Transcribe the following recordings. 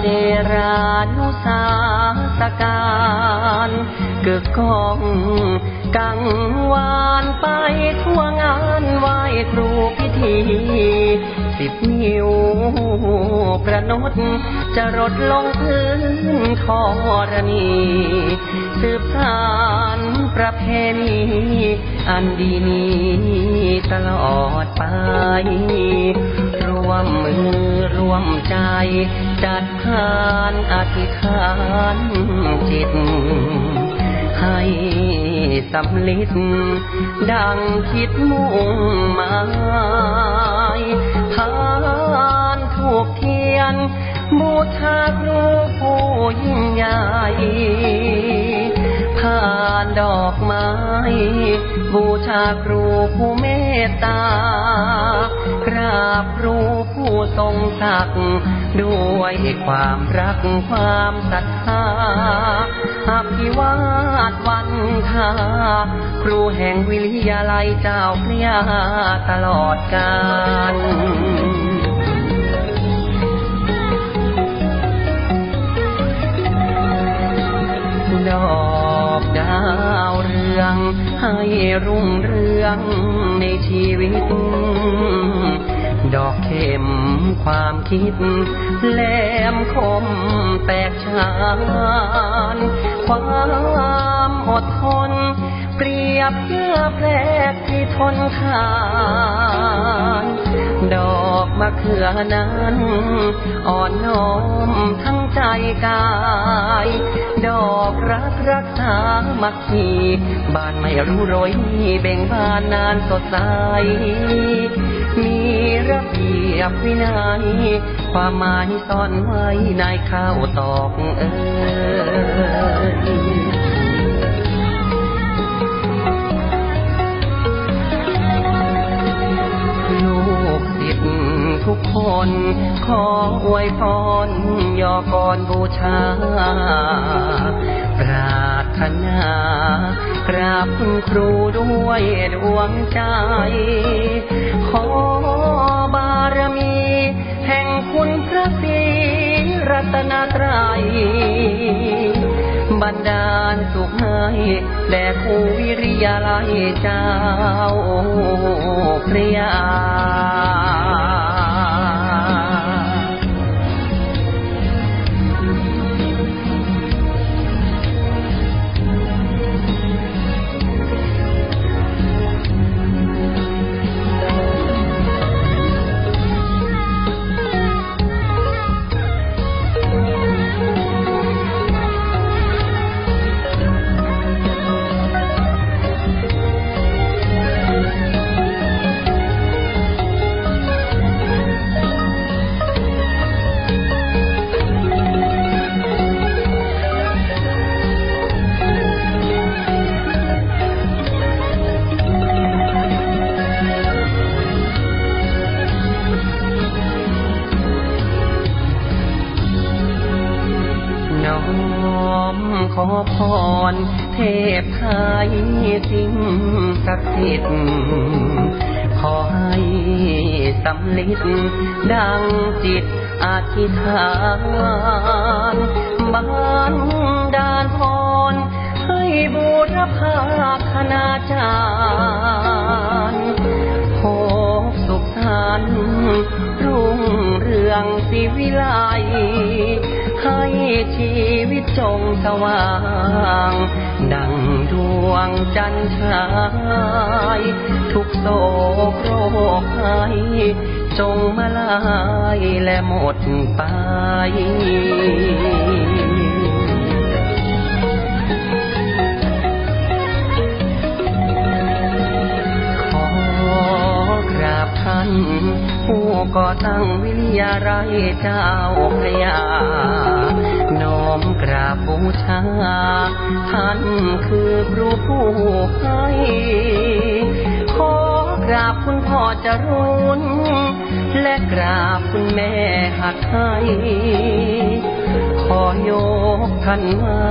เจรานุสาสการเกิดกองกังวานไปทั่วงานไหว้ครูพิธีสิบนิ้วประนดจะรดลงพื้นธรณีสืบสานประเพณีอันดีนี้ตลอดไป รวมมือรวมใจ จัดทานอธิษฐานจิต ให้สำลิดดังคิดมุ่งหมายทานถูกเทียน บูชาครูผู้ยิ่งใหญ่ผ่านดอกไม้ บูชาครูผู้เมตตา กราบครูผู้ทรงศักดิ์ด้วยความรักความศรัทธาอภิวาทวันทาครูแห่งวิทยาลัยเจ้าพระยาตลอดกาลดอกดาวเรือง ให้รุ่งเรืองในชีวิต ดอกเข็มความคิดแหลมคมแตกฉานความอดทน เปรียบเพื่อแผลที่ทนทาน ดอกมะเขือนั้น อ่อนน้อมทั้งใจกาย ดอกรักรักษามัคคีบานไม่รู้โรยเบ่งบานนานสดใส มีระเบียบวินัย ความหมายซ่อนไว้ในข้าวตอกเอ่ย นขออวยพรยอกรบูชา ปรารถนากราบคุณครูด้วยดวงใจ ขอบารมี แห่งคุณพระศรีรัตนตรัยบันดาลสุขให้แด่ครูวิริยาลัยเจ้าพระยา ขอพร เทพไทยสิ่งศักดิ์สิทธิ์ขอให้สำลิดดังจิตอธิษฐานบันดาลพร ให้บูรพาคณาจารย์โภคสุขสันต์รุ่งเรืองสิวิไล ให้ชีวิตจงสว่าง ดังดวงจันทร์ฉาย ทุกโศกโรคภัยจงมาลายและหมดไป ก่อตั้งวิทยาลัยเจ้าพระยา น้อมกราบบูชา ท่านคือครูผู้ให้ขอกราบคุณพ่อจรุนและกราบคุณแม่หัดให้ขอยกท่านไว้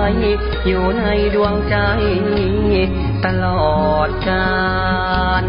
อยู่ในดวงใจ ตลอดกาล